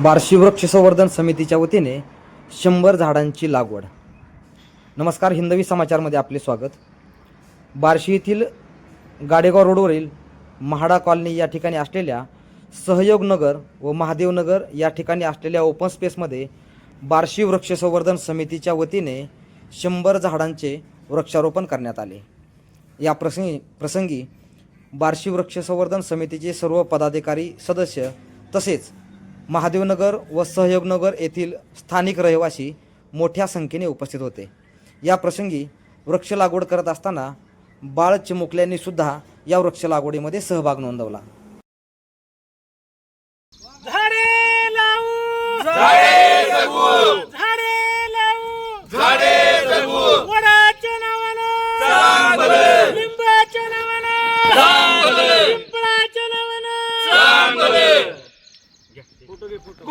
बार्शी वृक्ष संवर्धन समितीच्या वतीने शंभर झाडांची लागवड. नमस्कार हिंदवी समाचारमध्ये आपले स्वागत. बार्शी येथील गाडेगाव रोडवरील महाडा कॉलनी या ठिकाणी असलेल्या सहयोग नगर व महादेवनगर या ठिकाणी असलेल्या ओपन स्पेसमध्ये बार्शी वृक्ष संवर्धन समितीच्या वतीने शंभर झाडांचे वृक्षारोपण करण्यात आले. या प्रसंगी प्रसंगी बार्शी वृक्ष संवर्धन समितीचे सर्व पदाधिकारी सदस्य तसेच महादेवनगर व सहयोगनगर येथील स्थानिक रहिवासी मोठ्या संख्येने उपस्थित होते. या प्रसंगी वृक्ष लागवड करत असताना बाळ चिमुकल्यांनी सुद्धा या वृक्ष लागवडीमध्ये सहभाग नोंदवला. लिंबाच्या नावानं! репутат.